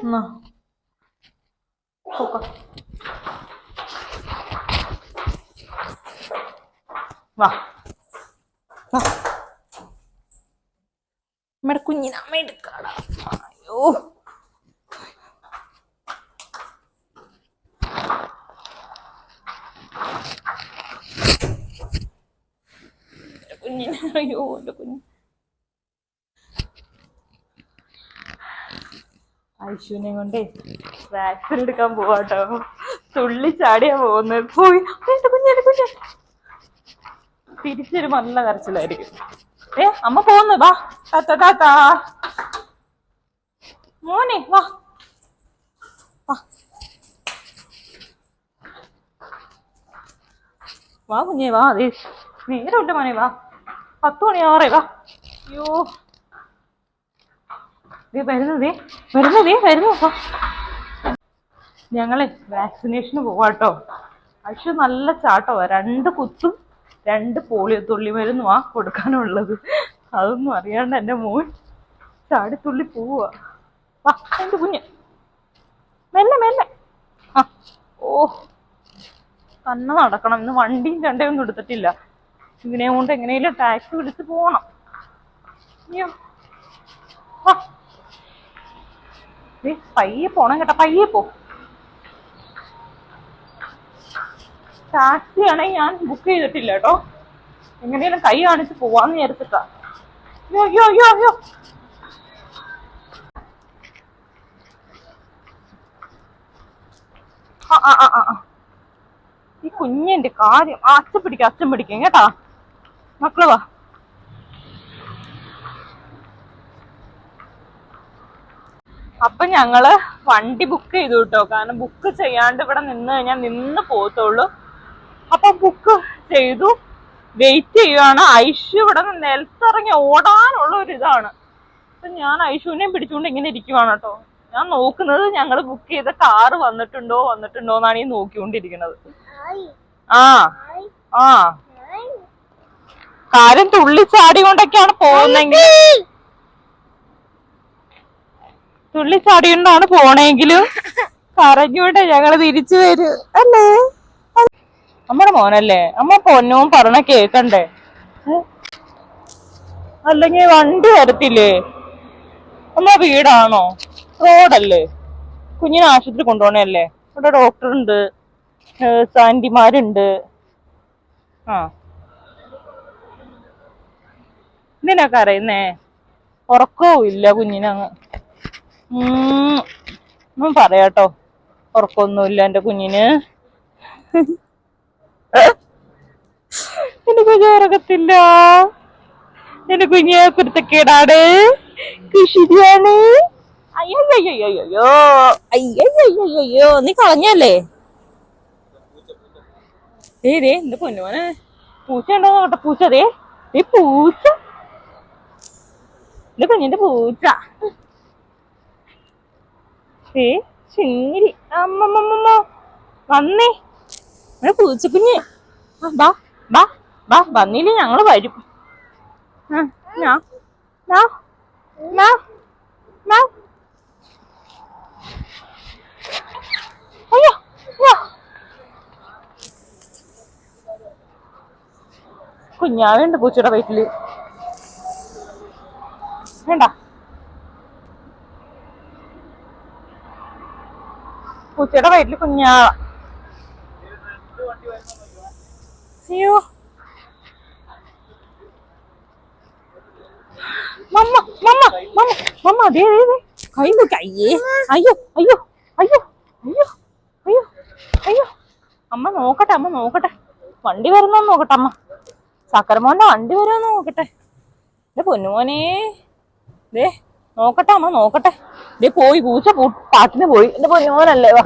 എന്നാ പോക്ക. വാ വാ നമ്മുടെ കുഞ്ഞിനെ അമ്മ എടുക്കാടാ അയ്യോ കുഞ്ഞിനെ അയ്യോ എന്റെ കുഞ്ഞ് ഐശുവിനെ കൊണ്ടേ വാക്സിൻ എടുക്കാൻ പോവാട്ടോ. തുള്ളി ചാടിയാ പോകുന്നത്. പോയി. എന്റെ കുഞ്ഞെ കുഞ്ഞെ തിരിച്ചൊരു നല്ല കരച്ചിലായിരിക്കും. ഏ അമ്മ പോന്നു വാ. താത്ത താത്ത മോനെ വാ. വാ. കുഞ്ഞെ വാ. അതെ നേരമുണ്ട് മോനെ വാ. പത്ത് മണിയാറേ വാ. അയ്യോ. ഞങ്ങളെ വാക്സിനേഷന് പോവാട്ടോ പക്ഷെ നല്ല ചാട്ടോ രണ്ട് കുത്തും രണ്ട് പോളിയോ തുള്ളി മരുന്നുമാ കൊടുക്കാനുള്ളത്. അതൊന്നും അറിയാണ്ട് എന്റെ മോൻ ചാടിത്തുള്ളി പോവാ. വാ എന്റെ കുഞ്ഞ്. മെല്ലെ മെല്ലെ. ആ ഓ. തന്നെ നടക്കണം. ഇന്ന് വണ്ടിയും ഒന്നും എടുത്തിട്ടില്ല. ഇതിനെ കൊണ്ട് എങ്ങനെയും ടാക്സി വിളിച്ച് പോകണം അയ്യോ വാ. പയ്യെ പോണം കേട്ടോ പയ്യെ പോ. ടാക്സി ആണെങ്കിൽ ഞാൻ ബുക്ക് ചെയ്തിട്ടില്ല കേട്ടോ. എങ്ങനെയാലും കൈ കാണിച്ച് പോവാന്ന് വിചാരിച്ചിട്ടാ. അയ്യോ അയ്യോ അയ്യോ അയ്യോ. ആ ആ ആ ഈ കുഞ്ഞിന്റെ കാര്യം അച്ഛൻ പിടിക്കാം അച്ഛൻ പിടിക്കാം കേട്ടാ? മക്കൾ അപ്പൊ ഞങ്ങൾ വണ്ടി ബുക്ക് ചെയ്തു കേട്ടോ കാരണം ബുക്ക് ചെയ്യാണ്ട് ഇവിടെ നിന്ന് കഴിഞ്ഞാൽ നിന്ന് പോകത്തുള്ളൂ. അപ്പൊ ബുക്ക് ചെയ്തു. വെയിറ്റ് ചെയ്യുവാണ്. ഐഷു ഇവിടെ നിന്ന് നിലത്തിറങ്ങി ഓടാനുള്ള ഒരു ഇതാണ്. അപ്പൊ ഞാൻ ഐഷുവിനെയും പിടിച്ചുകൊണ്ട് ഇങ്ങനെ ഇരിക്കുവാണ് കേട്ടോ. ഞാൻ നോക്കുന്നത് ഞങ്ങൾ ബുക്ക് ചെയ്ത കാറ് വന്നിട്ടുണ്ടോ വന്നിട്ടുണ്ടോ എന്നാണ് ഈ നോക്കിക്കൊണ്ടിരിക്കുന്നത്. ആ. ആ. കാര്യം തുള്ളിച്ചാടി കൊണ്ടൊക്കെയാണ് പോകുന്നെങ്കിൽ തുള്ളിച്ചാടികൊണ്ടാണ് പോണെങ്കിലും കരഞ്ഞോട്ടെ ഞങ്ങൾ തിരിച്ചു വരും. അല്ലേ? നമ്മുടെ മോനല്ലേ? അമ്മ പൊന്നവും പറഞ്ഞ കേക്കണ്ടേ? അല്ലെങ്കിൽ വണ്ടി വരത്തില്ലേ? അമ്മ വീടാണോ? റോഡല്ലേ? കുഞ്ഞിനെ ആശുപത്രി കൊണ്ടുപോകണല്ലേ ഇവിടെ നേഴ്സ് ആന്റിമാരുണ്ട് ആ. ഇതിനൊക്കെ കരയുന്നേ? ഉറക്കവും ഇല്ല കുഞ്ഞിനങ്ങ്. ഒന്നും പറയാട്ടോ. ഉറക്കൊന്നുമില്ല എന്റെ കുഞ്ഞിന്. എന്റെ കുഞ്ഞ് ഉറക്കത്തില്ല. എന്റെ കുഞ്ഞ് കുരുത്തക്കേടാണ്. കൃഷിയാണ് അയ്യോ അയ്യോ അയ്യോ അയ്യോ അയ്യോ അയ്യോ നീ കളഞ്ഞല്ലേ? ദേ ദേ എന്റെ പൊന്നുമോനെ. പൂച്ച ഉണ്ടോ നോട്ടെ പൂച്ച. ദേ ഈ പൂച്ച. എന്റെ കുഞ്ഞിന്റെ പൂച്ച. ഏ ശരി അമ്മമ്മമ്മ വന്നേ. ഇവിടെ പൂച്ചക്കുഞ്ഞ്. ബാ ബാ ബാ വന്നില്ലേ ഞങ്ങൾ വരും. ആ, ഞാ ഞാ ഞാ ഞാ. അയ്യോ അയ്യോ. കുഞ്ഞാവുണ്ട് പൂച്ചയുടെ വയറ്റിൽ. വേണ്ട. പൂച്ചയുടെ വയറ്റിൽ കുഞ്ഞാ അയ്യോ. മമ്മ മമ്മ മമ്മ മമ്മ ദേ ദേ കൈ നോക്കി അയ്യേ. അയ്യോ അയ്യോ അയ്യോ അയ്യോ അയ്യോ അയ്യോ. അമ്മ നോക്കട്ടെ അമ്മ നോക്കട്ടെ. വണ്ടി വരുന്നോ നോക്കട്ടെ അമ്മ. സക്കരമോന്റെ വണ്ടി വരുമോ നോക്കട്ടെ. എന്റെ പൊന്നുമോനെ. ദേ നോക്കട്ടെ അമ്മ നോക്കട്ടെ. ദേ പോയി പൂച്ച പാട്ടിന് പോയി. എന്റെ പൊന്നോനല്ലേ വാ.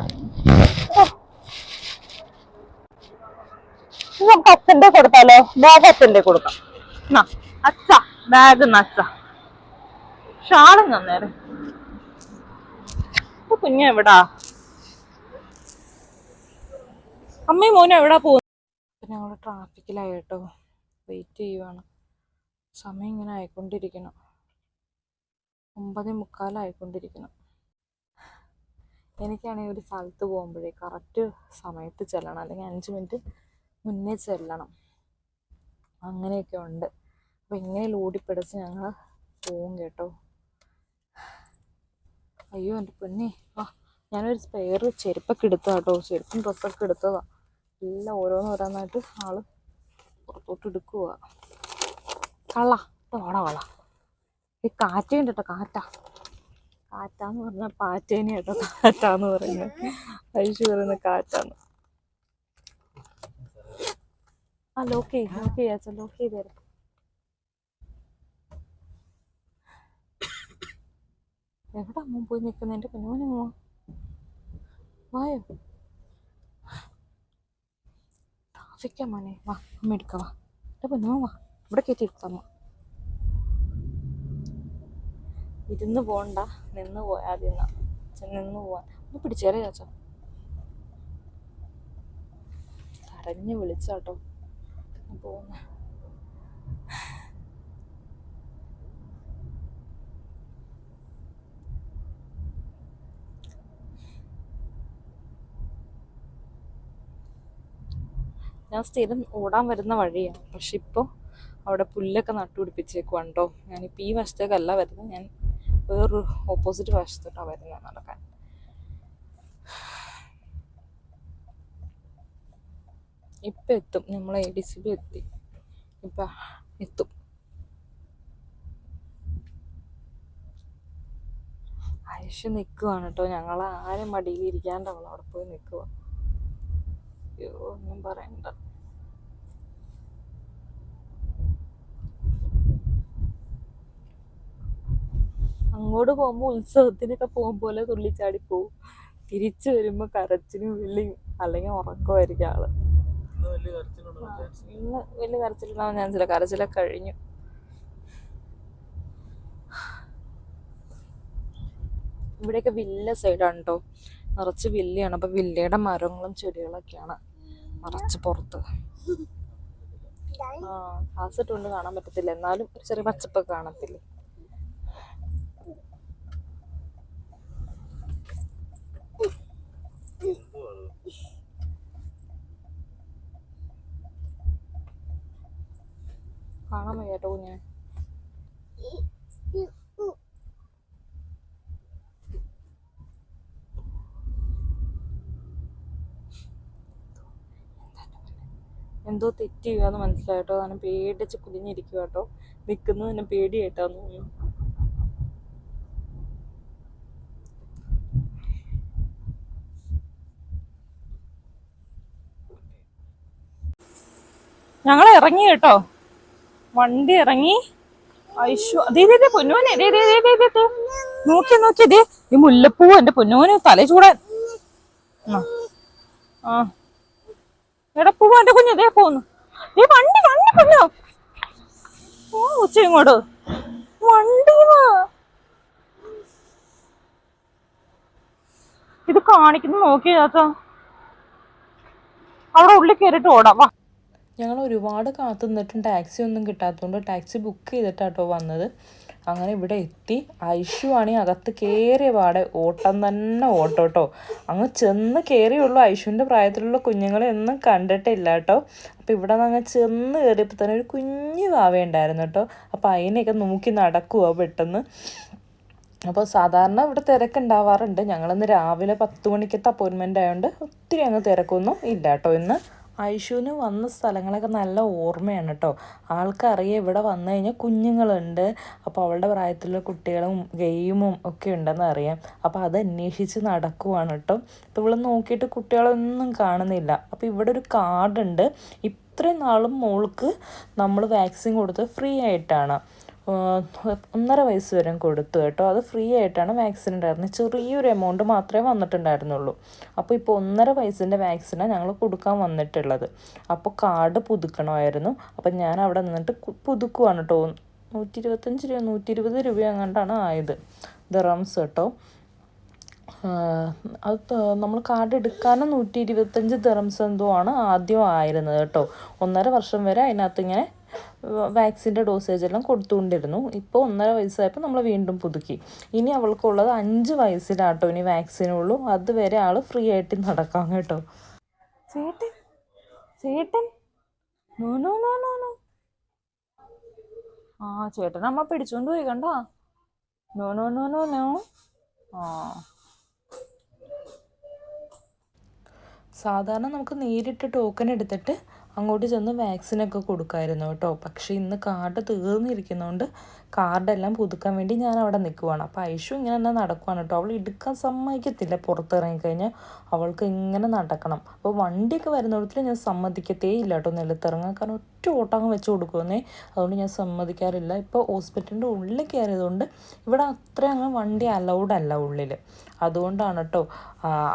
ഇത് നമുക്ക് അച്ഛന്റെ കൊടുത്താലോ ബാഗ് അച്ഛന്റെ കൊടുക്കാം. എന്നാ അച്ഛ ബാഗ് അച്ഛ. ഷാളും തന്നേരെ. കുഞ്ഞ എവിടാ? അമ്മയും മോനും എവിടാ പോകുന്നത്? ഞങ്ങൾ ട്രാഫിക്കിലായി വെയിറ്റ് ചെയ്യുവാണ്. സമയം ഇങ്ങനെ ആയിക്കൊണ്ടിരിക്കണം. ഒമ്പതേ മുക്കാലായിക്കൊണ്ടിരിക്കുന്നു. എനിക്കാണെങ്കിൽ ഒരു സ്ഥലത്ത് പോകുമ്പോഴേ കറക്റ്റ് സമയത്ത് ചെല്ലണം. അല്ലെങ്കിൽ അഞ്ച് മിനിറ്റ് മുന്നേ ചെല്ലണം. അങ്ങനെയൊക്കെ ഉണ്ട്. അപ്പോൾ ഇങ്ങനെ ലോടിപ്പിടച്ച് ഞങ്ങൾ പോവും കേട്ടോ. അയ്യോ എന്റെ പൊന്നെ. ആ ഞാനൊരു സ്പെയർ ചെരുപ്പൊക്കെ എടുത്താ കേട്ടോ ചെരുപ്പും ഡ്രസ്സൊക്കെ എടുത്തതാ. എല്ലാം ഓരോന്ന് ഓരോന്നായിട്ട് ആൾ പുറത്തോട്ട് എടുക്കുക ഇത് വാടാ വള ഈ കാറ്റുണ്ട് കേട്ടോ കാറ്റാ. കാറ്റാന്ന് പറഞ്ഞ പാറ്റേനെ കേട്ടോ കാറ്റാന്ന് പറയുന്നത്. ഐശു പറയുന്ന കാറ്റാന്ന്. ആ ലോക്ക് ചെയ്യും ലോക്ക് ചെയ്യാച്ച ലോക്ക് ചെയ്ത് തരാം. എവിടെ അമ്മ പോയി നിൽക്കുന്നതിന്റെ എന്റെ കുഞ്ഞുമോനെ അമ്മ വായോ. ട്രാഫിക്കാ മോനെ. വാ അമ്മ എടുക്കാം വാ. എന്റെ കുഞ്ഞുമോ വാ. ഇവിടെ കയറ്റി എടുക്കാം ഇരുന്ന് പോണ്ട നിന്ന് പോയാൽ മതി എന്നാ നിന്ന് പോവാൻ. ഒന്ന് പിടിച്ചേരെ ചാച്ച കരഞ്ഞ് വിളിച്ചാട്ടോ. പോകുന്ന ഞാൻ സ്ഥിരം ഓടാൻ വരുന്ന വഴിയാണ് പക്ഷെ ഇപ്പോൾ അവിടെ പുല്ലൊക്കെ നട്ടുപിടിപ്പിച്ചേക്കുവാണ്ടോ ഞാനിപ്പോൾ ഈ വശത്തേക്കല്ല വരുന്നത്. ഞാൻ വേറൊരു ഓപ്പോസിറ്റ് വശത്തോട്ടാണ് വരുന്നത് നടക്കാൻ. ഇപ്പം എത്തും. നമ്മൾ എ ഡി സി ബി എത്തി. ഇപ്പം എത്തും. ആയുഷ് നിൽക്കുവാണ് കേട്ടോ ഞങ്ങൾ ആരും മടിയിൽ ഇരിക്കാണ്ട് അവൾ അവിടെ പോയി നിൽക്കുക അയ്യോ ഒന്നും പറയണ്ട. അങ്ങോട്ട് പോകുമ്പോൾ ഉത്സവത്തിനൊക്കെ പോകും പോലെ തുള്ളിച്ചാടി പോവും. തിരിച്ചു വരുമ്പോൾ കരച്ചിലും വിളിയും അല്ലെങ്കിൽ ഉറക്കമായിരിക്കും ആൾ. ഇന്ന് വലിയ കരച്ചിലുണ്ടാവാൻ ചാൻസില്ല കരച്ചിലൊക്കെ കഴിഞ്ഞു. ഇവിടെയൊക്കെ വില്ല സൈഡാണ് കേട്ടോ നിറച്ച് വില്ലയാണ്. അപ്പൊ വില്ലയുടെ മരങ്ങളും ചെടികളൊക്കെയാണ് നിറച്ച് പുറത്ത്. ആ ഇട്ടുകൊണ്ട് കാണാൻ പറ്റത്തില്ല. എന്നാലും ഒരു ചെറിയ പച്ചപ്പൊക്കെ കാണത്തില്ലേ? കാണാൻ വയ്യ കേട്ടോ കുഞ്ഞിനെ. എന്തോ തെറ്റ് ചെയ്യുക എന്ന് മനസ്സിലായിട്ടോ കാരണം പേടിച്ച് കുലിഞ്ഞിരിക്കുക കേട്ടോ. നിൽക്കുന്നത് തന്നെ പേടിയായിട്ടാന്ന് തോന്നുന്നു. ഞങ്ങൾ ഇറങ്ങി കേട്ടോ. വണ്ടി ഇറങ്ങി. ഐശു ദേ. നോക്കി നോക്കി ദേ ഈ മുല്ലപ്പൂ എന്റെ പൊന്നോന് തല ചൂടാൻ. ആ. എന്റെ കുഞ്ഞ് ദേ പോന്നു. ഈ വണ്ടി വണ്ടി പൊന്നോ. ഓ ഉച്ച ഇങ്ങോട്ട്. വണ്ടി ഇത് കാണിക്കുന്നു നോക്കിയാത്ത അവിടെ ഉള്ളിൽ കയറിയിട്ട് ഓടാം വാ. ഞങ്ങൾ ഒരുപാട് കാത്തു നിന്നിട്ടും ടാക്സി ഒന്നും കിട്ടാത്തതുകൊണ്ട് ടാക്സി ബുക്ക് ചെയ്തിട്ടാട്ടോ വന്നത്. അങ്ങനെ ഇവിടെ എത്തി. ഐഷു ആണെങ്കിൽ അകത്ത് കയറിയ പാടെ ഓട്ടം തന്നെ ഓട്ടം കേട്ടോ അങ്ങ് ചെന്ന് കയറിയുള്ളൂ ഐഷുവിന്റെ പ്രായത്തിലുള്ള കുഞ്ഞുങ്ങളെ ഒന്നും കണ്ടിട്ടില്ല കേട്ടോ. അപ്പോൾ ഇവിടെ നിന്ന് അങ്ങ് ചെന്ന് കയറിയപ്പോൾ തന്നെ ഒരു കുഞ്ഞു കാവയുണ്ടായിരുന്നു കേട്ടോ. അപ്പോൾ അതിനെയൊക്കെ നോക്കി നടക്കുവോ പെട്ടെന്ന്. അപ്പോൾ സാധാരണ ഇവിടെ തിരക്കുണ്ടാവാറുണ്ട് ഞങ്ങളിന്ന് രാവിലെ പത്ത് മണിക്കത്തെ അപ്പോയിൻമെന്റ് ആയതുകൊണ്ട് ഒത്തിരി അങ്ങ് തിരക്കൊന്നും ഇല്ല കേട്ടോ ഇന്ന്. ഐഷുവിന് വന്ന സ്ഥലങ്ങളൊക്കെ നല്ല ഓർമ്മയാണ് കേട്ടോ. ആൾക്കറിയാം ഇവിടെ വന്നു കഴിഞ്ഞാൽ കുഞ്ഞുങ്ങളുണ്ട്. അപ്പോൾ അവളുടെ പ്രായത്തിലുള്ള കുട്ടികളും ഗെയിമും ഒക്കെ ഉണ്ടെന്ന് അറിയാം. അപ്പോൾ അത് അന്വേഷിച്ച് നടക്കുവാണ് കേട്ടോ. ഇവിടെ നോക്കിയിട്ട് കുട്ടികളൊന്നും കാണുന്നില്ല. അപ്പോൾ ഇവിടെ ഒരു കാർഡുണ്ട്. ഇത്രയും നാളും മോൾക്ക് നമ്മൾ വാക്സിൻ കൊടുത്ത് ഫ്രീ ആയിട്ടാണ്. ഒന്നര വയസ്സ് വരെ കൊടുത്തു കേട്ടോ. അത് ഫ്രീ ആയിട്ടാണ് വാക്സിൻ ഉണ്ടായിരുന്നത്. ചെറിയൊരു എമൗണ്ട് മാത്രമേ വന്നിട്ടുണ്ടായിരുന്നുള്ളൂ. അപ്പോൾ ഇപ്പോൾ ഒന്നര വയസ്സിന്റെ വാക്സിനാണ് ഞങ്ങൾ കൊടുക്കാൻ വന്നിട്ടുള്ളത്. അപ്പോൾ കാർഡ് പുതുക്കണമായിരുന്നു. അപ്പം ഞാൻ അവിടെ നിന്നിട്ട് പുതുക്കുവാണ് കേട്ടോ. നൂറ്റി ഇരുപത്തഞ്ച് രൂപ നൂറ്റി ഇരുപത് രൂപ അങ്ങോട്ടാണ് ആയത്. ദിറംസ് കേട്ടോ. അത് നമ്മൾ കാർഡ് എടുക്കാനും നൂറ്റി ഇരുപത്തഞ്ച് ദിറംസ് എന്തോ ആണ് ആദ്യം ആയിരുന്നത് കേട്ടോ. ഒന്നര വർഷം വരെ അതിനകത്ത് ഇങ്ങനെ വാക്സിന്റെ ഡോസേജ് എല്ലാം കൊടുത്തുകൊണ്ടിരുന്നു. ഇപ്പോൾ ഒന്നര വയസ്സായപ്പോൾ നമ്മൾ വീണ്ടും പുതുക്കി. ഇനി അവൾക്കുള്ളത് അഞ്ച് വയസ്സിലാട്ടോ ഇനി വാക്സിനുള്ളൂ. അതുവരെ ആൾ ഫ്രീ ആയിട്ട് നടക്കാം കേട്ടോ. ചേട്ടൻ? ചേട്ടൻ? നോ നോ നോ നോ ആ ചേട്ടൻ അമ്മ പിടിച്ചോണ്ട് പോയി കണ്ടോ? No no no no no. ആ. സാധാരണ നമുക്ക് നേരിട്ട് ടോക്കൺ എടുത്തിട്ട് അങ്ങോട്ട് ചെന്ന് വാക്സിനൊക്കെ കൊടുക്കാമായിരുന്നു കേട്ടോ. പക്ഷേ ഇന്ന് കാർഡ് തീർന്നിരിക്കുന്നതുകൊണ്ട് കാർഡെല്ലാം പുതുക്കാൻ വേണ്ടി ഞാൻ അവിടെ നിൽക്കുവാണ്. അപ്പോൾ ഐഷു ഇങ്ങനെ തന്നെ നടക്കുവാണ് കേട്ടോ. അവൾ എടുക്കാൻ സമ്മതിക്കത്തില്ല പുറത്തിറങ്ങിക്കഴിഞ്ഞാൽ. അവൾക്ക് ഇങ്ങനെ നടക്കണം. അപ്പോൾ വണ്ടിയൊക്കെ വരുന്നിടത്തിൽ ഞാൻ സമ്മതിക്കത്തേ ഇല്ല കേട്ടോ. നിലത്തിറങ്ങാൻ കാരണം ഒറ്റ ഓട്ടം അങ്ങ് വെച്ച് കൊടുക്കുമെന്നേ. അതുകൊണ്ട് ഞാൻ സമ്മതിക്കാറില്ല. ഇപ്പോൾ ഹോസ്പിറ്റലിന്റെ ഉള്ളിൽ കയറിയതുകൊണ്ട് ഇവിടെ അത്ര അങ്ങ് വണ്ടി അലൗഡ് അല്ല ഉള്ളിൽ. അതുകൊണ്ടാണ് കേട്ടോ.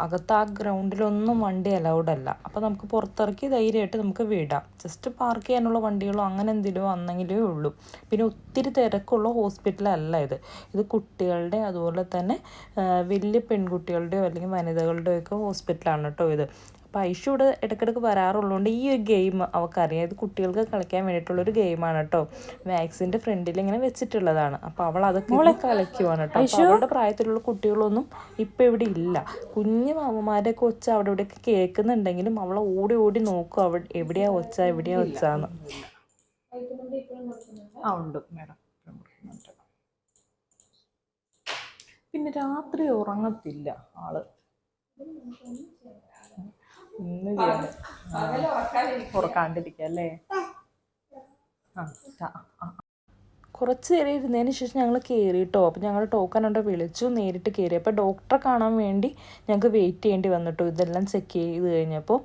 അകത്ത് ആ ഗ്രൗണ്ടിലൊന്നും വണ്ടി അലൗഡ് അല്ല. അപ്പോൾ നമുക്ക് പുറത്തിറക്കി ധൈര്യമായിട്ട് നമുക്ക് വിടാം. ജസ്റ്റ് പാർക്ക് ചെയ്യാനുള്ള വണ്ടികളോ അങ്ങനെ എന്തെങ്കിലും വന്നെങ്കിലേ ഉള്ളൂ. പിന്നെ ഒത്തിരി തിരക്കുള്ള ഹോസ്പിറ്റലല്ല ഇത്. ഇത് കുട്ടികളുടെ അതുപോലെ തന്നെ വലിയ പെൺകുട്ടികളുടെയോ അല്ലെങ്കിൽ വനിതകളുടെയോ ഒക്കെ ഹോസ്പിറ്റലാണ് കേട്ടോ ഇത്. അപ്പോൾ ഐഷു ഇവിടെ ഇടയ്ക്കിടയ്ക്ക് വരാറുള്ളതുകൊണ്ട് ഈ ഒരു ഗെയിം അവൾക്കറിയാം ഇത് കുട്ടികൾക്ക് കളിക്കാൻ വേണ്ടിയിട്ടുള്ളൊരു ഗെയിമാണ് കേട്ടോ. വാക്സിന്റെ ഫ്രണ്ടിൽ ഇങ്ങനെ വെച്ചിട്ടുള്ളതാണ്. അപ്പോൾ അവൾ അതൊക്കെ മോളെ കളിക്കുവാണ് കേട്ടോ. അവളുടെ പ്രായത്തിലുള്ള കുട്ടികളൊന്നും ഇപ്പം ഇവിടെ ഇല്ല. കുഞ്ഞു മാമന്മാരെയൊക്കെ ഒച്ച അവിടെ ഇവിടെയൊക്കെ കേൾക്കുന്നുണ്ടെങ്കിലും അവൾ ഓടി ഓടി നോക്കും. അവിടെ എവിടെയാ ഒച്ച എവിടെയാ ഒച്ചാന്ന് ആ ഉണ്ട് മേഡം. പിന്നെ രാത്രി ഉറങ്ങത്തില്ല ആൾ. ഉറക്കാണ്ടിരിക്കല്ലേ ചെയ്യാൻ ഉറക്കാണ്ടിരിക്കുക അല്ലേ? ആ ടാ- ആ. കുറച്ച് നേരം ഇരുന്നതിന് ശേഷം ഞങ്ങൾ കയറി കേട്ടോ അപ്പോൾ ഞങ്ങൾ ടോക്കൺ ഉണ്ട് വിളിച്ചു നേരിട്ട് കയറി അപ്പോൾ ഡോക്ടറെ കാണാൻ വേണ്ടി ഞങ്ങൾക്ക് വെയിറ്റ് ചെയ്യേണ്ടി വന്നിട്ടോ. ഇതെല്ലാം ചെക്ക് ചെയ്ത് കഴിഞ്ഞപ്പോൾ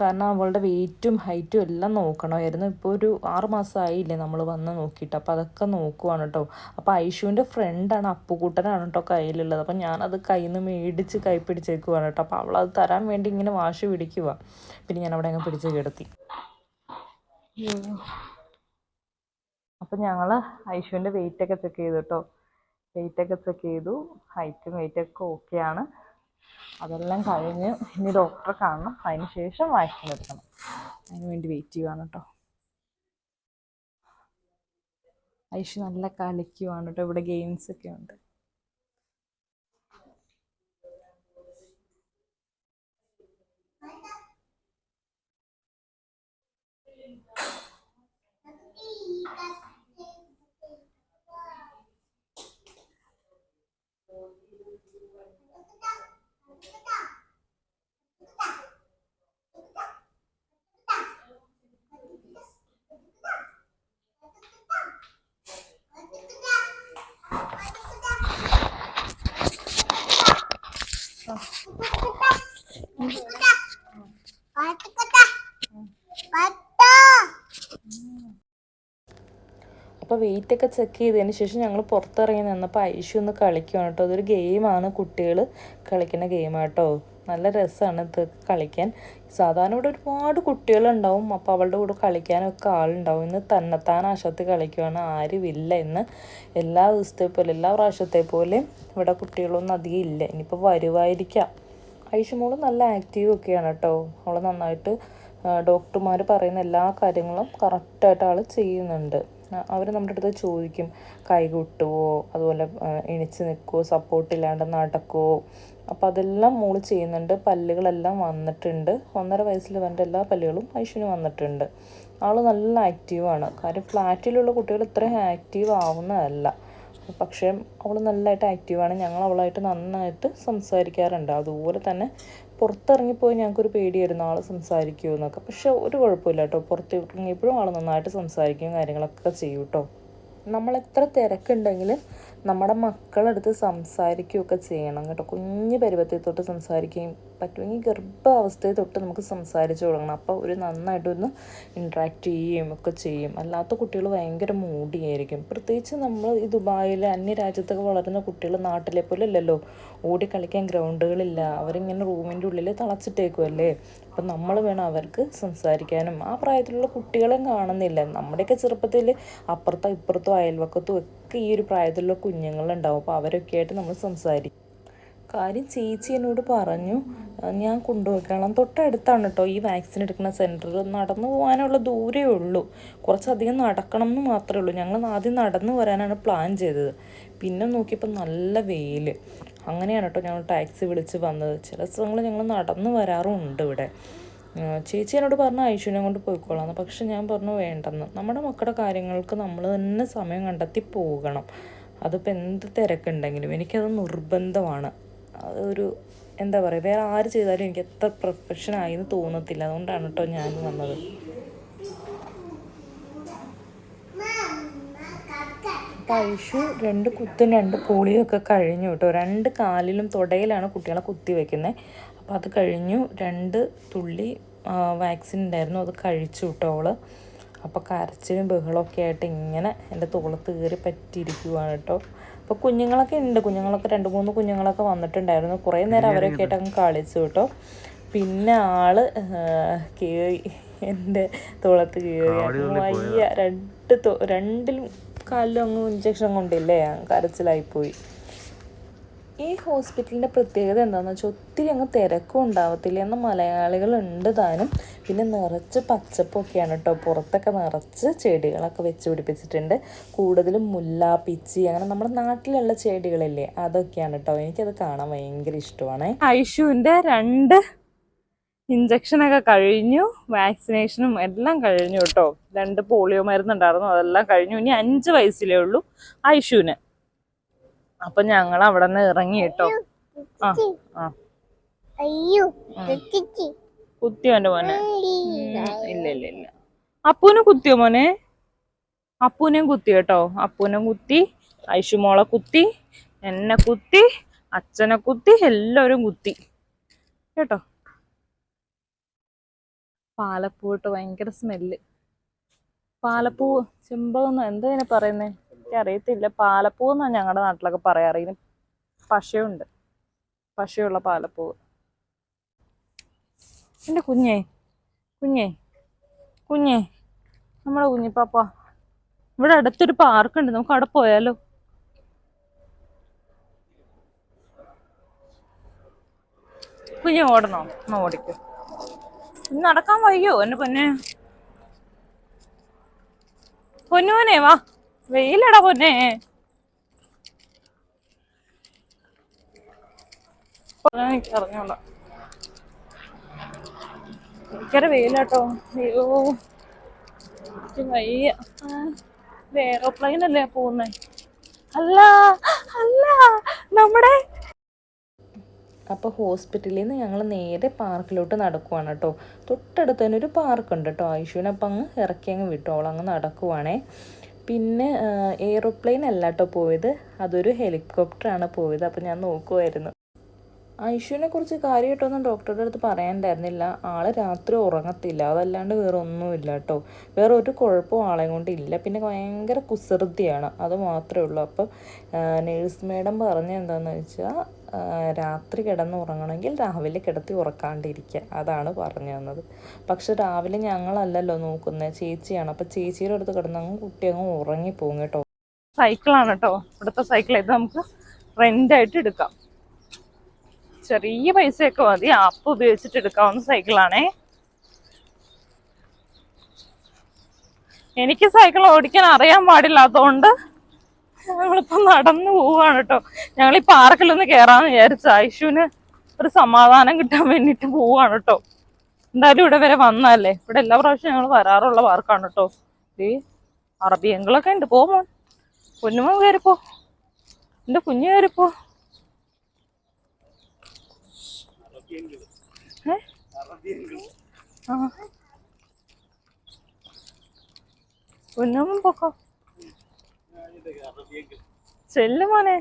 കാരണം അവളുടെ വെയിറ്റും ഹൈറ്റും എല്ലാം നോക്കണമായിരുന്നു. ഇപ്പോൾ ഒരു ആറ് മാസമായില്ലേ നമ്മൾ വന്ന് നോക്കിയിട്ട്. അപ്പോൾ അതൊക്കെ നോക്കുവാണ് കേട്ടോ അപ്പോൾ ഐഷുവിന്റെ ഫ്രണ്ടാണ് അപ്പുകൂട്ടനാണ് കേട്ടോ കയ്യിലുള്ളത്. അപ്പോൾ ഞാനത് കയ്യിൽ നിന്ന് മേടിച്ച് കൈ പിടിച്ചേക്കുവാണ് കേട്ടോ അപ്പോൾ അവളത് തരാൻ വേണ്ടി ഇങ്ങനെ വാശി പിടിക്കുക പിന്നെ ഞാൻ അവിടെ അങ്ങ് പിടിച്ച് കിടത്തി. അപ്പം ഞങ്ങൾ ഐഷുവിന്റെ ഒക്കെ ചെക്ക് ചെയ്തു കേട്ടോ ഒക്കെ ചെക്ക് ചെയ്തു. ഹൈറ്റും വെയിറ്റൊക്കെ ഓക്കെയാണ് അതെല്ലാം കഴിഞ്ഞ് ഇനി ഡോക്ടറെ കാണണം. അതിന് ശേഷം വാക്സിൻ എടുക്കണം. അതിന് വേണ്ടി വെയിറ്റ് ചെയ്യുവാണ് കേട്ടോ ഐഷു നല്ല കളിക്കുവാണ് കേട്ടോ ഇവിടെ ഗെയിംസ് ഒക്കെ ഉണ്ട്. അപ്പോൾ വെയിറ്റ് ഒക്കെ ചെക്ക് ചെയ്തതിന് ശേഷം ഞങ്ങൾ പുറത്തിറങ്ങി നിന്നപ്പോൾ ഐഷു ഒന്ന് കളിക്കുവാണ് കേട്ടോ. അതൊരു ഗെയിമാണ് കുട്ടികൾ കളിക്കുന്ന ഗെയിമാണ് കേട്ടോ. നല്ല രസമാണ് ഇത് കളിക്കാൻ. സാധാരണ ഇവിടെ ഒരുപാട് കുട്ടികളുണ്ടാവും അപ്പോൾ അവളുടെ കൂടെ കളിക്കാനൊക്കെ ആളുണ്ടാവും. ഇന്ന് തന്നെത്താൻ ആശത്ത് കളിക്കുവാണ് ആരുമില്ല ഇന്ന്. എല്ലാ ദിവസത്തെ പോലെ എല്ലാ പ്രാവശ്യത്തെ പോലെ ഇവിടെ കുട്ടികളൊന്നും അധികം ഇല്ല. ഇനിയിപ്പോൾ വരുമായിരിക്കാം ഐഷമോൾ നല്ല ആക്റ്റീവ് ഒക്കെയാണ് കേട്ടോ. അവൾ നന്നായിട്ട് ഡോക്ടർമാർ പറയുന്ന എല്ലാ കാര്യങ്ങളും കറക്റ്റായിട്ട് ആൾ ചെയ്യുന്നുണ്ട്. അവർ നമ്മുടെ അടുത്ത് ചോദിക്കും കൈ കൊട്ടുവോ? അതുപോലെ എണിച്ച് നിൽക്കുവോ സപ്പോർട്ടില്ലാണ്ട് നടക്കുവോ? അപ്പോൾ അതെല്ലാം മോൾ ചെയ്യുന്നുണ്ട്. പല്ലുകളെല്ലാം വന്നിട്ടുണ്ട്. ഒന്നര വയസ്സിൽ വന്ന എല്ലാ പല്ലുകളും ഐശ്വര്യം വന്നിട്ടുണ്ട്. ആൾ നല്ല ആക്റ്റീവാണ് കാര്യം ഫ്ലാറ്റിലുള്ള കുട്ടികൾ ഇത്രയും ആക്റ്റീവ് ആവുന്നതല്ല. പക്ഷേ അവൾ നല്ലതായിട്ട് ആക്റ്റീവാണ് ഞങ്ങൾ അവളായിട്ട് നന്നായിട്ട് സംസാരിക്കാറുണ്ട്. അതുപോലെ തന്നെ പുറത്തിറങ്ങിപ്പോയി ഞങ്ങൾക്കൊരു പേടിയായിരുന്നു ആൾ സംസാരിക്കുമോ എന്നൊക്കെ. പക്ഷെ ഒരു കുഴപ്പമില്ല കേട്ടോ പുറത്തിറങ്ങിയപ്പോഴും ആൾ നന്നായിട്ട് സംസാരിക്കുകയും കാര്യങ്ങളൊക്കെ ചെയ്യും കേട്ടോ നമ്മൾ എത്ര തിരക്കുണ്ടെങ്കിലും നമ്മുടെ മക്കളടുത്ത് സംസാരിക്കുകയൊക്കെ ചെയ്യണം കേട്ടോ. കുഞ്ഞു പരുവത്തിൽ തൊട്ട് സംസാരിക്കുകയും പറ്റുമെങ്കിൽ ഗർഭാവസ്ഥയിൽ തൊട്ട് നമുക്ക് സംസാരിച്ച് തുടങ്ങണം. അപ്പോൾ ഒരു നന്നായിട്ടൊന്ന് ഇൻട്രാക്ട് ചെയ്യുകയും ഒക്കെ ചെയ്യും. അല്ലാത്ത കുട്ടികൾ ഭയങ്കര മൂടിയായിരിക്കും. പ്രത്യേകിച്ച് നമ്മൾ ഈ ദുബായിൽ അന്യരാജ്യത്തൊക്കെ വളരുന്ന കുട്ടികൾ നാട്ടിലെ പോലെ അല്ലല്ലോ. ഓടി കളിക്കാൻ ഗ്രൗണ്ടുകളില്ല അവരിങ്ങനെ റൂമിന്റെ ഉള്ളിൽ തളച്ചിട്ടേക്കുമല്ലേ അപ്പം നമ്മൾ വേണം അവർക്ക് സംസാരിക്കാനും. ആ പ്രായത്തിലുള്ള കുട്ടികളെ കാണുന്നില്ല. നമ്മുടെയൊക്കെ ചെറുപ്പത്തിൽ അപ്പുറത്തോ ഇപ്പുറത്തോ അയൽവക്കത്തും ഒക്കെ ഈ ഒരു പ്രായത്തിലുള്ള കുഞ്ഞുങ്ങളുണ്ടാവും. അപ്പോൾ അവരൊക്കെ ആയിട്ട് നമ്മൾ സംസാരിക്കും കാര്യം ചേച്ചി എന്നോട് പറഞ്ഞു ഞാൻ കൊണ്ടുപോയിക്കണം തൊട്ടടുത്താണ് കേട്ടോ ഈ വാക്സിൻ എടുക്കുന്ന സെന്റർ നടന്നു പോകാനുള്ള ദൂരമേ ഉള്ളൂ. കുറച്ചധികം നടക്കണം എന്ന് മാത്രമേ ഉള്ളൂ. ഞങ്ങൾ ആദ്യം നടന്നു വരാനാണ് പ്ലാൻ ചെയ്തത്. പിന്നെ നോക്കിയപ്പോൾ നല്ല വെയിൽ അങ്ങനെയാണ് കേട്ടോ ഞങ്ങൾ ടാക്സി വിളിച്ച് വന്നത്. ചില സ്ഥലങ്ങൾ ഞങ്ങൾ നടന്നു വരാറുണ്ട് ഇവിടെ. ചേച്ചി എന്നോട് പറഞ്ഞു ഐശ്വര്യം കൊണ്ട് പോയിക്കോളാം പക്ഷെ ഞാൻ പറഞ്ഞു വേണ്ടെന്ന്. നമ്മുടെ മക്കളുടെ കാര്യങ്ങൾക്ക് നമ്മൾ തന്നെ സമയം കണ്ടെത്തി പോകണം. അതിപ്പോൾ എന്ത് തിരക്കുണ്ടെങ്കിലും എനിക്കത് നിർബന്ധമാണ്. അതൊരു എന്താ പറയുക വേറെ ആര് ചെയ്താലും എനിക്ക് എത്ര പ്രൊഫഷനായി എന്ന് തോന്നത്തില്ല. അതുകൊണ്ടാണ് കേട്ടോ ഞാൻ വന്നത്. അപ്പോൾ ഐഷു രണ്ട് കുത്തും രണ്ട് പോളിയും ഒക്കെ കഴിഞ്ഞു കേട്ടോ. രണ്ട് കാലിലും തുടയിലാണ് കുട്ടികളെ കുത്തി വെക്കുന്നത് അപ്പോൾ അത് കഴിഞ്ഞു. രണ്ട് തുള്ളി വാക്സിൻ ഉണ്ടായിരുന്നു. അത് കഴിച്ചു കേട്ടോ അവൾ. അപ്പോൾ കരച്ചിലും ബഹളമൊക്കെ ആയിട്ട് ഇങ്ങനെ എന്റെ തോളത്ത് കയറി പറ്റിയിരിക്കുവാണ് കേട്ടോ. അപ്പോൾ കുഞ്ഞുങ്ങളൊക്കെ ഉണ്ട്. കുഞ്ഞുങ്ങളൊക്കെ രണ്ട് മൂന്ന് കുഞ്ഞുങ്ങളൊക്കെ വന്നിട്ടുണ്ടായിരുന്നു. കുറേ നേരം അവരൊക്കെ ആയിട്ട് അങ്ങ് കളിച്ചു കേട്ടോ. പിന്നെ ആൾ കയറി എന്റെ തോളത്ത് കയറി വയ്യ. രണ്ട് തോ രണ്ടിലും കാലിലും അങ്ങ് ഇഞ്ചക്ഷൻ കൊണ്ടില്ലേ? കരച്ചിലായിപ്പോയി. ഈ ഹോസ്പിറ്റലിന്റെ പ്രത്യേകത എന്താണെന്ന് വെച്ചാൽ ഒത്തിരി അങ്ങ് തിരക്കും ഉണ്ടാവത്തില്ല. എന്ന് മലയാളികളുണ്ട് താനും. പിന്നെ നിറച്ച് പച്ചപ്പൊക്കെയാണ് കേട്ടോ പുറത്തൊക്കെ നിറച്ച് ചെടികളൊക്കെ വെച്ച് പിടിപ്പിച്ചിട്ടുണ്ട്. കൂടുതലും മുല്ല പിച്ചി അങ്ങനെ നമ്മുടെ നാട്ടിലുള്ള ചെടികളില്ലേ അതൊക്കെയാണ് കേട്ടോ എനിക്കത് കാണാൻ ഭയങ്കര ഇഷ്ടമാണ്. ഐഷുവിന്റെ രണ്ട് ഇഞ്ചക്ഷനൊക്കെ കഴിഞ്ഞു വാക്സിനേഷനും എല്ലാം കഴിഞ്ഞു കേട്ടോ രണ്ട് പോളിയോ മരുന്നുണ്ടായിരുന്നു അതെല്ലാം കഴിഞ്ഞു. ഇനി അഞ്ച് വയസ്സിലേ ഉള്ളൂ ഐഷുവിന് അപ്പൊ ഞങ്ങൾ അവിടെ നിന്ന് ഇറങ്ങി കേട്ടോ ആ കുത്തിയോ എന്റെ മോനെ. ഇല്ല ഇല്ല. ഇല്ല അപ്പൂനെ കുത്തിയോ മോനെ? അപ്പൂനെയും കുത്തി കേട്ടോ അപ്പൂനെ കുത്തി ഐഷു മോളെ കുത്തി എന്നെ കുത്തി അച്ഛനെ കുത്തി എല്ലാവരും കുത്തി. കേട്ടോ? പാലപ്പൂവിട്ട് ഭയങ്കര സ്മെല്ല്. പാലപ്പൂ ചെമ്പകം എന്താ ഇതിനെ പറയുന്നേ? എനിക്കറിയത്തില്ല പാലപ്പൂ എന്നാ ഞങ്ങളുടെ നാട്ടിലൊക്കെ പറയാറ്. ഇതിന് പശയുണ്ട്. പശയുള്ള പാലപ്പൂ എന്റെ കുഞ്ഞേ കുഞ്ഞേ കുഞ്ഞേ നമ്മുടെ കുഞ്ഞിപ്പാപ്പ. ഇവിടെ അടുത്തൊരു പാർക്കുണ്ട്. നമുക്ക് അവിടെ പോയാലോ? കുഞ്ഞ് ഓടണോ? എന്നാ ഓടിക്കോ. നടക്കാൻ വയ്യോ? എന്റെ പൊന്നെ. പൊന്നുവനെ വാ. വെയിലടാ പൊന്നെ. എനിക്ക് അറിഞ്ഞോളാം ഭയങ്കര വെയിലാട്ടോ. അയ്യോ. വയ്യ. എയറോപ്ലെയിൻ അല്ലേ പോകുന്നേ? അല്ല അല്ല. നമ്മുടെ അപ്പോൾ ഹോസ്പിറ്റലിൽ നിന്ന് ഞങ്ങൾ നേരെ പാർക്കിലോട്ട് നടക്കുവാണ് കേട്ടോ. തൊട്ടടുത്ത് തന്നെ ഒരു പാർക്ക് ഉണ്ട് കേട്ടോ. ഐഷുവിനെ അപ്പം അങ്ങ് ഇറക്കി അങ്ങ് വിട്ടു. അവളങ്ങ് നടക്കുവാണേ. പിന്നെ എയ്റോപ്ലെയിൻ അല്ല കേട്ടോ പോയത്. അതൊരു ഹെലികോപ്റ്ററാണ് പോയത്. അപ്പം ഞാൻ നോക്കുമായിരുന്നു ഐഷുവിനെ കുറിച്ച് കാര്യമായിട്ടൊന്നും ഡോക്ടറുടെ അടുത്ത് പറയാനുണ്ടായിരുന്നില്ല. ആൾ രാത്രി ഉറങ്ങത്തില്ല. അതല്ലാണ്ട് വേറെ ഒന്നുമില്ല കേട്ടോ. വേറെ ഒരു കുഴപ്പവും ആളെ കൊണ്ട് ഇല്ല. പിന്നെ ഭയങ്കര കുസൃതിയാണ്. അത് മാത്രമേ ഉള്ളൂ. അപ്പം നേഴ്സ് മേഡം പറഞ്ഞ എന്താണെന്ന് വെച്ചാൽ രാത്രി കിടന്ന് ഉറങ്ങണമെങ്കിൽ രാവിലെ കിടത്തി ഉറക്കാണ്ടിരിക്കുക. അതാണ് പറഞ്ഞു തന്നത്. പക്ഷെ രാവിലെ ഞങ്ങളല്ലല്ലോ നോക്കുന്നത് ചേച്ചിയാണ്. അപ്പം ചേച്ചിയുടെ അടുത്ത് കിടന്നങ്ങ് കുട്ടി അങ്ങ് ഉറങ്ങിപ്പോകും കേട്ടോ. സൈക്കിളാണ് കേട്ടോ. ഇവിടുത്തെ സൈക്കിൾ ഇത് നമുക്ക് റെന്റ് ആയിട്ട് എടുക്കാം. ചെറിയ പൈസയൊക്കെ മതി. ആപ്പ് ഉപയോഗിച്ചിട്ട് എടുക്കാവുന്ന സൈക്കിളാണേ എനിക്ക് സൈക്കിൾ ഓടിക്കാൻ അറിയാൻ പാടില്ലാത്തതുകൊണ്ട് ഞങ്ങളിപ്പോ നടന്നു പോവാണ് കേട്ടോ ഞങ്ങൾ ഈ പാർക്കിലൊന്ന് കേറാന്ന് വിചാരിച്ച ഐഷുവിന് ഒരു സമാധാനം കിട്ടാൻ വേണ്ടിട്ട് പോവാണ് കേട്ടോ എന്തായാലും ഇവിടെ വരെ വന്നല്ലേ ഇവിടെ എല്ലാ പ്രാവശ്യം ഞങ്ങൾ വരാറുള്ള പാർക്കാണ് കേട്ടോ ഈ അറബിയങ്ങളൊക്കെ ഉണ്ട്. പോ പൊന്നുമോ കയറിപ്പോ. എന്റെ കുഞ്ഞു കയറിപ്പോ. ഏ? ആ. പൊന്നുമ്മ പൊക്കോ. ചെല്ലു മോനെ.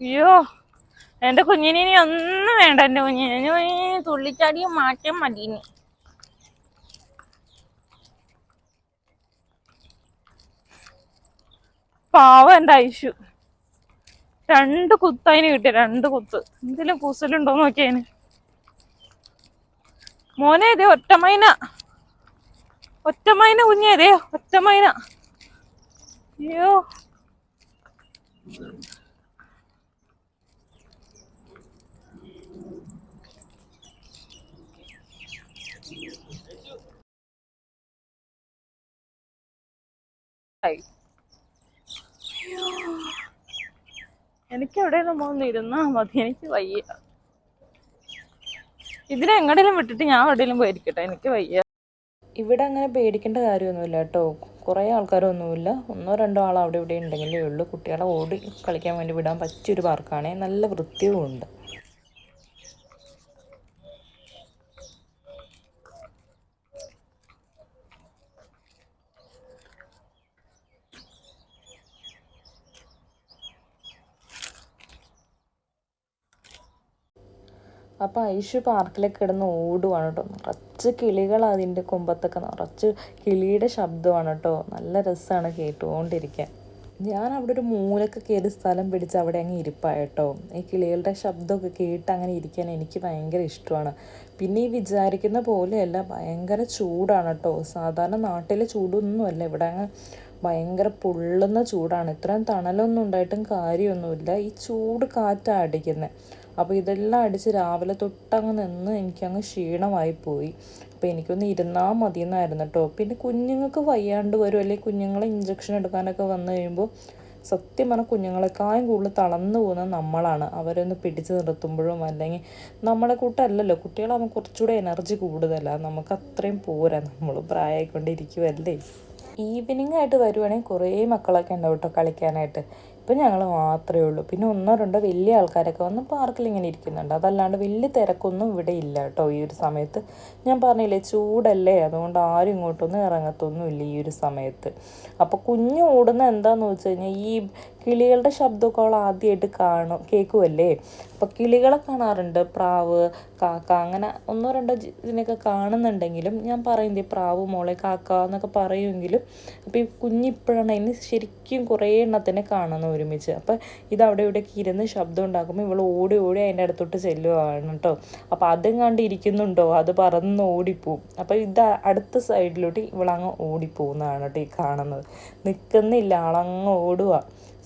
അയ്യോ എന്റെ കുഞ്ഞിനെ ഇനി ഒന്നും വേണ്ട എന്റെ കുഞ്ഞിനെ. തുള്ളിച്ചാടിയും മാറ്റം മതി ഇനി. പാവം എന്റെ ഐഷു രണ്ട് കുത്ത് അതിന് കിട്ടിയ രണ്ട് കുത്ത്. എന്തെങ്കിലും കൂസലുണ്ടോ നോക്കിയതിന് മോനെ ഇതേ ഒറ്റമൈന. ഒറ്റമൈന കുഞ്ഞേതേ ഒറ്റമൈന അയ്യോ ആയി എനിക്ക് എവിടെ ഒന്ന് ഇരുന്നാ മതി എനിക്ക് വയ്യ. ഇതിനെ ഇതിനെങ്ങടെങ്കിലും വിട്ടിട്ട് ഞാൻ എവിടെയെങ്കിലും പോയിരിക്കട്ടെ എനിക്ക് വയ്യ. ഇവിടെ അങ്ങനെ പേടിക്കേണ്ട കാര്യമൊന്നുമില്ല കേട്ടോ. കുറേ ആൾക്കാരൊന്നുമില്ല. ഒന്നോ രണ്ടോ ആൾ അവിടെ ഇവിടെ ഉണ്ടെങ്കിലേ ഉള്ളൂ. കുട്ടികളെ ഓടി കളിക്കാൻ വേണ്ടി വിടാൻ പറ്റിയൊരു പാർക്കാണ് നല്ല വൃത്തിയും അപ്പോൾ ഐഷു പാർക്കിലേക്ക് കിടന്ന് ഓടുവാണ് കേട്ടോ. നിറച്ച് കിളികൾ അതിന്റെ കൊമ്പത്തൊക്കെ. നിറച്ച് കിളിയുടെ ശബ്ദമാണ് കേട്ടോ. നല്ല രസമാണ് കേട്ടുകൊണ്ടിരിക്കാൻ. ഞാൻ അവിടെ ഒരു മൂലൊക്കെ കയറി സ്ഥലം പിടിച്ച് അവിടെ അങ്ങ് ഇരിപ്പായ കേട്ടോ. ഈ കിളികളുടെ ശബ്ദമൊക്കെ കേട്ട് അങ്ങനെ ഇരിക്കാൻ എനിക്ക് ഭയങ്കര ഇഷ്ടമാണ്. പിന്നെ ഈ വിചാരിക്കുന്ന പോലെയല്ല ഭയങ്കര ചൂടാണ് കേട്ടോ. സാധാരണ നാട്ടിലെ ചൂടൊന്നുമല്ല. ഇവിടെ അങ്ങ് ഭയങ്കര പൊള്ളുന്ന ചൂടാണ്. ഇത്രയും തണലൊന്നും ഉണ്ടായിട്ടും കാര്യമൊന്നുമില്ല. ഈ ചൂട് കാറ്റാണ് അടിക്കുന്നത് അപ്പോൾ ഇതെല്ലാം അടിച്ച് രാവിലെ തൊട്ടങ്ങ് നിന്ന് എനിക്കങ്ങ് ക്ഷീണമായി പോയി. അപ്പോൾ എനിക്കൊന്ന് ഇരുന്നാൽ മതി എന്നായിരുന്നു കേട്ടോ പിന്നെ കുഞ്ഞുങ്ങൾക്ക് വയ്യാണ്ട് വരും. അല്ലെങ്കിൽ കുഞ്ഞുങ്ങളെ ഇഞ്ചക്ഷൻ എടുക്കാനൊക്കെ വന്നു കഴിയുമ്പോൾ സത്യം പറഞ്ഞാൽ കുഞ്ഞുങ്ങളെക്കാളും കൂടുതൽ തളർന്നു പോകുന്നത് നമ്മളാണ്. അവരൊന്ന് പിടിച്ച് നിർത്തുമ്പോഴും അല്ലെങ്കിൽ നമ്മളെ കൂട്ടല്ലല്ലോ. കുട്ടികളാകുമ്പോൾ കുറച്ചുകൂടെ എനർജി കൂടുതലാണ് നമുക്ക് അത്രയും പോരാ. നമ്മൾ പ്രായമായിക്കൊണ്ടിരിക്കുമല്ലേ ഈവനിങ് ആയിട്ട് വരുവാണെങ്കിൽ കുറേ മക്കളൊക്കെ ഉണ്ടാവും കേട്ടോ കളിക്കാനായിട്ട്. ഇപ്പം ഞങ്ങൾ മാത്രമേ ഉള്ളൂ. പിന്നെ ഒന്നോ രണ്ടോ വലിയ ആൾക്കാരൊക്കെ വന്ന് പാർക്കിൽ ഇങ്ങനെ ഇരിക്കുന്നുണ്ട്. അതല്ലാണ്ട് വലിയ തിരക്കൊന്നും ഇവിടെ ഇല്ല കേട്ടോ ഈ ഒരു സമയത്ത്. ഞാൻ പറഞ്ഞില്ലേ ചൂടല്ലേ? അതുകൊണ്ട് ആരും ഇങ്ങോട്ടൊന്നും ഇറങ്ങത്തൊന്നും ഇല്ല ഈ ഒരു സമയത്ത്. അപ്പോൾ കുഞ്ഞു ഓടുന്ന എന്താണെന്ന് വെച്ച് കഴിഞ്ഞാൽ ഈ കിളികളുടെ ശബ്ദമൊക്കെ അവൾ ആദ്യമായിട്ട് കാണും കേൾക്കുമല്ലേ അപ്പോൾ കിളികളെ കാണാറുണ്ട്. പ്രാവ് കാക്ക അങ്ങനെ ഒന്നോ രണ്ടോ ഇതിനൊക്കെ കാണുന്നുണ്ടെങ്കിലും ഞാൻ പറയുന്നത് പ്രാവ് മോളെ കാക്ക എന്നൊക്കെ പറയുമെങ്കിലും അപ്പോൾ ഈ കുഞ്ഞിപ്പോഴാണ് അതിന് ശരിക്കും കുറേ എണ്ണത്തിനെ കാണുന്നു ഒരുമിച്ച്. അപ്പോൾ ഇത് അവിടെ ഇവിടെയൊക്കെ ഇരുന്ന് ശബ്ദം ഉണ്ടാക്കുമ്പോൾ ഇവൾ ഓടി ഓടി അതിന്റെ അടുത്തോട്ട് ചെല്ലുവാണ് കേട്ടോ. അപ്പോൾ അതും കണ്ടിരിക്കുന്നുണ്ടോ അത് പറന്ന് ഓടിപ്പോവും. അപ്പോൾ ഇത് അടുത്ത സൈഡിലോട്ട് ഇവളങ്ങ് ഓടിപ്പോകുന്നതാണ് കേട്ടോ ഈ കാണുന്നത്. നിൽക്കുന്നില്ല ആളങ്ങ് ഓടുക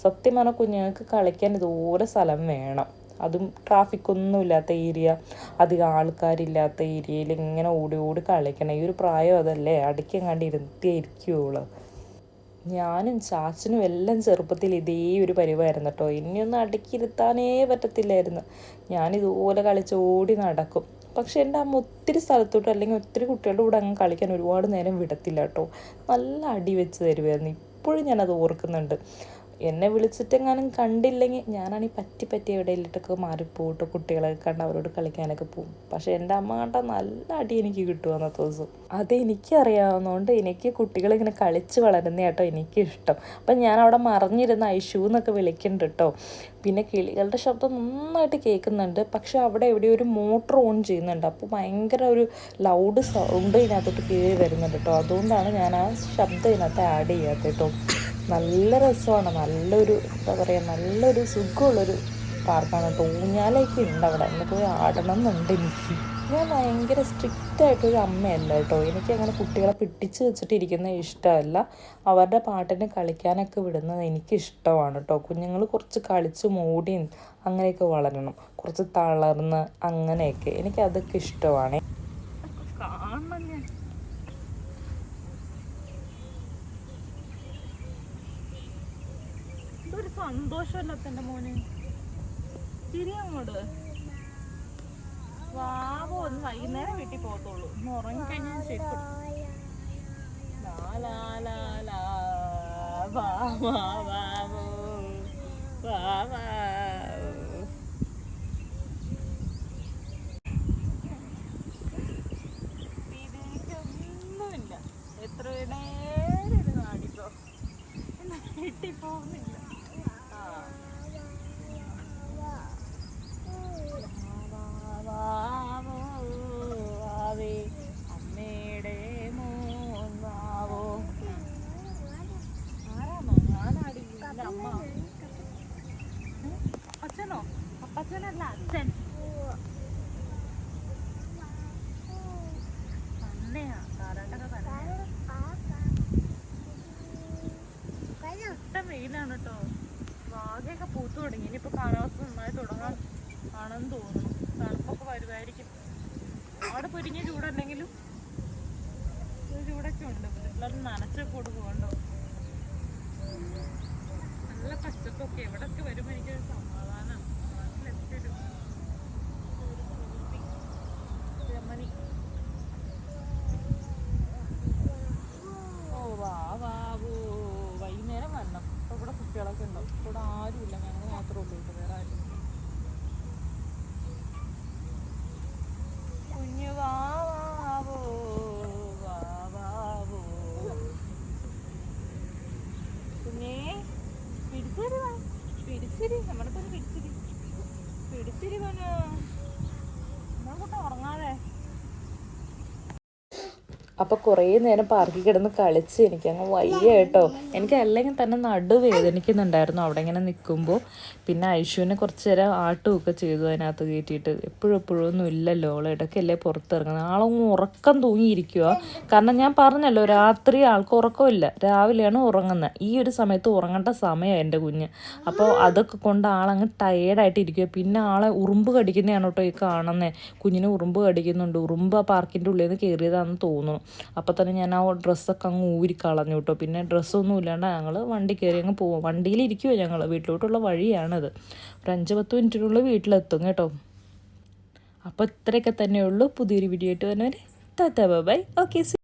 സത്യം പറഞ്ഞാൽ കുഞ്ഞുങ്ങൾക്ക് കളിക്കാൻ ഇതുപോലെ സ്ഥലം വേണം. അതും ട്രാഫിക് ഒന്നും ഇല്ലാത്ത ഏരിയ അധികം ആൾക്കാരില്ലാത്ത ഏരിയയിൽ ഇങ്ങനെ ഓടി ഓടി കളിക്കണം. ഈ ഒരു പ്രായം അതല്ലേ? അടിക്കാൻ കണ്ട് ഞാനും ചാച്ചനും എല്ലാം ചെറുപ്പത്തിൽ ഇതേ ഒരു പരിവായിരുന്നു കേട്ടോ ഇനിയൊന്നും അടുക്കിയിരുത്താനേ പറ്റത്തില്ലായിരുന്നു. ഞാനിതുപോലെ കളിച്ച് ഓടി നടക്കും. പക്ഷെ എന്റെ അമ്മ ഒത്തിരി സ്ഥലത്തോട്ട് അല്ലെങ്കിൽ ഒത്തിരി കുട്ടികളുടെ കൂടെ അങ്ങ് കളിക്കാൻ ഒരുപാട് നേരം വിടത്തില്ല കേട്ടോ നല്ല അടി വെച്ച് തരുമായിരുന്നു ഇപ്പോഴും ഞാനത് ഓർക്കുന്നുണ്ട്. എന്നെ വിളിച്ചിട്ടെങ്ങാനും കണ്ടില്ലെങ്കിൽ ഞാനാണെങ്കിൽ പറ്റി പറ്റി എവിടെയിലിട്ടൊക്കെ മാറിപ്പോട്ടോ കുട്ടികളെ കണ്ട് അവരോട് കളിക്കാനൊക്കെ പോകും പക്ഷെ എന്റെ അമ്മ കണ്ട നല്ല അടി എനിക്ക് കിട്ടും അന്നത്തെ ദിവസം. അത് എനിക്കറിയാവുന്നതുകൊണ്ട് എനിക്ക് കുട്ടികളിങ്ങനെ കളിച്ച് വളരുന്ന കേട്ടോ എനിക്കിഷ്ടം. അപ്പം ഞാൻ അവിടെ മറിഞ്ഞിരുന്ന ഐഷു എന്നൊക്കെ വിളിക്കുന്നുണ്ട് കേട്ടോ. പിന്നെ കിളികളുടെ ശബ്ദം നന്നായിട്ട് കേൾക്കുന്നുണ്ട്. പക്ഷെ അവിടെ എവിടെയോ ഒരു മോട്ടർ ഓൺ ചെയ്യുന്നുണ്ട്. അപ്പോൾ ഭയങ്കര ഒരു ലൗഡ് സൗണ്ട് ഇതിനകത്തോട്ട് കയറി വരുന്നുണ്ട് കേട്ടോ. അതുകൊണ്ടാണ് ഞാൻ ആ ശബ്ദം ഇതിനകത്ത് ആഡ് ചെയ്യാത്തത് കേട്ടോ. നല്ല രസമാണ്. നല്ലൊരു എന്താ പറയുക നല്ലൊരു സുഖമുള്ളൊരു പാർക്കാണ്. കേട്ടോ ഊഞ്ഞാലൊക്കെ ഉണ്ട് അവിടെ. എന്ന് പോയി ആടണം എന്നുണ്ട് എനിക്ക് ഞാൻ ഭയങ്കര സ്ട്രിക്റ്റ് ആയിട്ടൊരു അമ്മയല്ല കേട്ടോ. എനിക്ക് അങ്ങനെ കുട്ടികളെ പിടിച്ച് വെച്ചിട്ട് ഇരിക്കുന്നത് ഇഷ്ടമല്ല. അവരുടെ പാട്ടിന് കളിക്കാനൊക്കെ വിടുന്നത് എനിക്ക് ഇഷ്ടമാണ് കേട്ടോ. കുഞ്ഞുങ്ങൾ കുറച്ച് കളിച്ച് മൂടിയും അങ്ങനെയൊക്കെ വളരണം. കുറച്ച് തളർന്ന് അങ്ങനെയൊക്കെ. എനിക്ക് അതൊക്കെ ഇഷ്ടമാണ്. കാണണം ഞാൻ. ഇതൊരു സന്തോഷമല്ല തന്റെ മോന്? തിരി അങ്ങോട്ട്. വാവോ ഒന്ന് വൈകുന്നേരം വീട്ടിൽ പോകത്തുള്ളൂ. ഒന്ന് ഉറങ്ങിക്കഴിഞ്ഞാൽ ശരി. ലാ ലാ ലാ ലാ. വാ വാ വാവോ വാ വാ ഒന്നുമില്ല എത്ര നേരം ഇരുന്ന് ആടിക്കോ വീട്ടിൽ പോകുന്നില്ല ആ വാവോ, വാവേ, അമ്മയുടെ മോൻ വാവോ. ആരാമ്മ? ഞാനാടില്ല, ഇല്ല, അമ്മ. ഏ? അച്ഛനോ അപ്പച്ചനല്ല അച്ഛൻ തന്നെയാ താരാട്ടൊക്കെ തന്നെ ഇഷ്ടം വെയിലാണ് കേട്ടോ വാകയൊക്കെ പൂത്തു തുടങ്ങി ഇനിയിപ്പോ കാലാവസ്ഥ നന്നായി തുടങ്ങാൻ ആണെന്ന് തോന്നുന്നു. തണുപ്പൊക്കെ വരുമായിരിക്കും അവിടെ പൊരിഞ്ഞ ചൂടുണ്ടെങ്കിലും ചൂടൊക്കെ ഉണ്ട്. പിള്ളേർ നനച്ചൊക്കെ കൊടുക്കും പോകണ്ടോ നല്ല പച്ചപ്പൊക്കെ. എവിടൊക്കെ വരുമ്പോൾ എനിക്കൊരു സമാധാനം മനസ്സിലെപ്പോഴും രമണി ഓ വാ വാവോ വൈകുന്നേരം വരണം അപ്പോൾ ഇവിടെ കുട്ടികളൊക്കെ ഉണ്ടാവും ഇവിടെ ആരുമില്ല ഞങ്ങൾ മാത്രമേ ഉള്ളൂ ഇവിടെ വേറെ ആരും കുഞ്ഞു വാവാവോ വാവാവോ കുഞ്ഞേ പിടിച്ചിരി വാ പിടിച്ചിരി നമ്മുടെ തന്നെ പിടിച്ചിരി പിടിച്ചിരി പോനോ നമ്മളെ കൂട്ടം ഉറങ്ങാതെ അപ്പോൾ കുറേ നേരം പാർക്കിൽ കിടന്ന് കളിച്ച് എനിക്ക് അങ്ങ് വയ്യ കേട്ടോ. എനിക്ക് അല്ലെങ്കിൽ തന്നെ നടു വേദനിക്കുന്നുണ്ടായിരുന്നു. അവിടെ ഇങ്ങനെ നിൽക്കുമ്പോൾ പിന്നെ ഐശുവിനെ കുറച്ച് നേരം ആട്ടുമൊക്കെ ചെയ്തു അതിനകത്ത് കയറ്റിയിട്ട്. എപ്പോഴും എപ്പോഴും ഒന്നും ഇല്ലല്ലോ അവൾ ഇടയ്ക്കല്ലേ പുറത്തിറങ്ങുന്നത് ആളങ്ങ് ഉറക്കം തൂങ്ങിയിരിക്കുക കാരണം ഞാൻ പറഞ്ഞല്ലോ രാത്രി ആൾക്ക് ഉറക്കമില്ല. രാവിലെയാണ് ഉറങ്ങുന്നത് ഈ ഒരു സമയത്ത് ഉറങ്ങേണ്ട സമയമാണ് എന്റെ കുഞ്ഞ്. അപ്പോൾ അതൊക്കെ കൊണ്ട് ആളങ്ങ് ടയേർഡായിട്ട് ഇരിക്കുക പിന്നെ ആളെ ഉറുമ്പ് കടിക്കുന്നതാണ് കേട്ടോ ഈ കാണുന്നത് കുഞ്ഞിനെ ഉറുമ്പ് കടിക്കുന്നുണ്ട്. ഉറുമ്പ് ആ പാർക്കിന്റെ ഉള്ളിൽ നിന്ന് കയറിയതാണെന്ന് തോന്നുന്നു. അപ്പോൾ തന്നെ ഞാൻ ആ ഡ്രസ്സൊക്കെ അങ്ങ് ഊരി കളഞ്ഞു കേട്ടോ. പിന്നെ ഡ്രസ്സൊന്നും ഇല്ലാണ്ട് ഞങ്ങൾ വണ്ടി കയറി അങ്ങ് പോവും. വണ്ടിയിലിരിക്കുമോ ഞങ്ങൾ വീട്ടിലോട്ടുള്ള വഴിയാണത്. ഒരു അഞ്ച് പത്ത് മിനിറ്റിനുള്ളിൽ വീട്ടിലെത്തും കേട്ടോ. അപ്പോൾ ഇത്രയൊക്കെ തന്നെയുള്ളൂ. പുതിയൊരു വീഡിയോ ആയിട്ട് വരുന്നവർ താത്ത ബൈ ഓക്കെ